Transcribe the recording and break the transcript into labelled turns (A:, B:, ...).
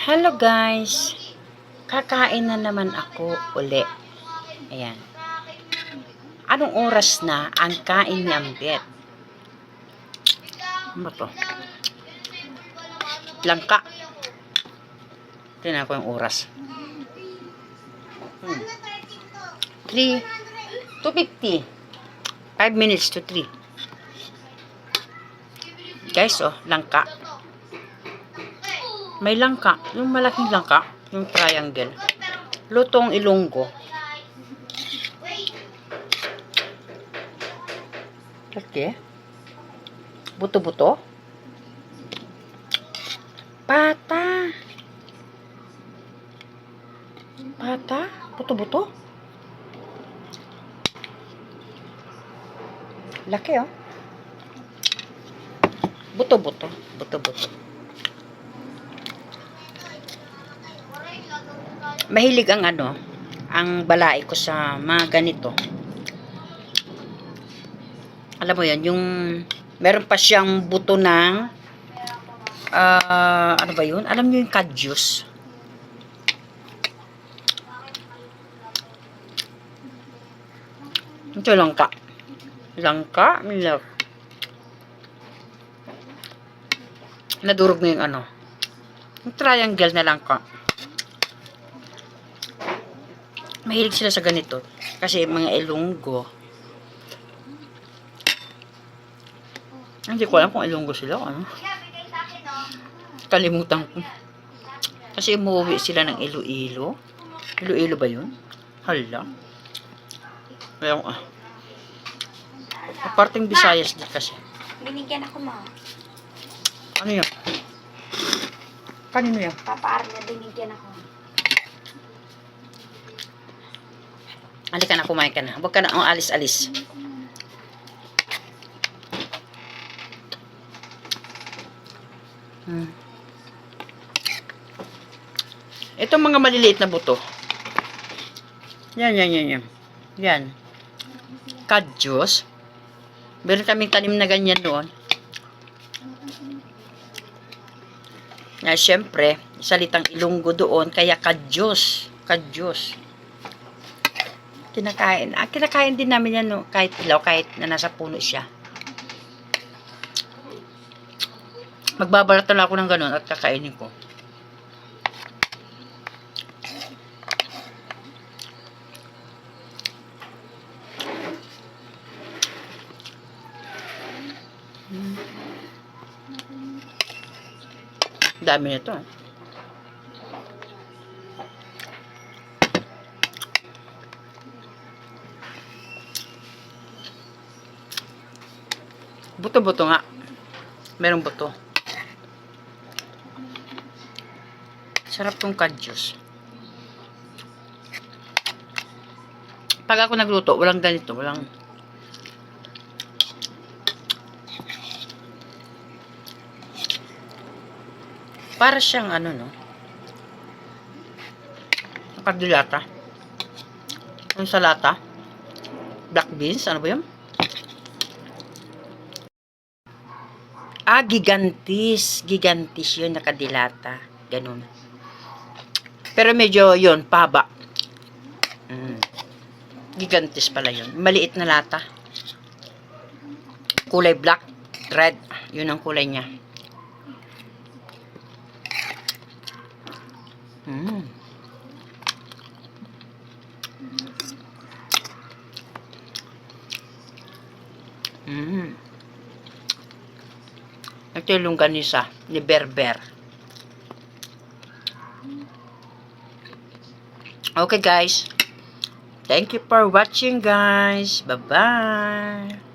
A: Hello guys! Kakain na naman ako uli. Ayan. Anong oras na ang kain ni Ambet? Ano to? Langka. Tingnan ko yung oras. Hmm. 3, 2.50. 5 minutes to 3. Guys, oh, langka. May langka. Yung malaking langka. Yung triangle. Lutong ilonggo. Okay. Buto-buto. Pata. Pata. Buto-buto. Laki oh. Buto-buto. Buto-buto. Mahilig ang ano, ang balai ko sa mga ganito. Alam mo yan, yung meron pa siyang buto ng ah, ano ba yun? Alam niyo yung kadyus? Ito langka. Langka, milk. Nadurog na yung ano. Yung triangle na langka. Mahilig sila sa ganito. Kasi mga ilonggo. Hindi ko alam kung ilonggo sila o ano. Kalimutan ko. Kasi umuwi sila ng Iloilo. Iloilo ba yun? Hala. Kaya ah. Aparting Visayas din kasi.
B: Binigyan ako mo.
A: Ano yun? Kanino yan?
B: Papa Arne, binigyan ako.
A: Halika na, kumain ka na. Huwag ka na, oh, alis-alis. Hmm. Itong mga maliliit na buto. Yan, yan, yan, yan. Yan. Kadyos. Meron kaming tanim na ganyan doon. Na syempre, salitang ilunggo doon, kaya kadyos. Kadyos kinakain. Ah, kinakain din namin yan, no? kahit ilaw, kahit na nasa puno siya. Magbabalat na ako ng ganun at kakainin ko. Dami nito. eh. Buto-buto nga. Merong buto. Sarap tong kadyos. Pag ako nagluto, walang ganito. Walang... Para siyang ano, no? Nakadilata. Yung salata. Black beans. Ano ba yun? Ah, gigantis. Gigantis yun, nakadilata. Ganun. Pero medyo yun, paba. Mm. Gigantis pala yun. Maliit na lata. Kulay black, red. Yun ang kulay niya. Mm. Mm. Ito yung longganisa ni Berber. Okay guys. Thank you for watching guys. Bye-bye.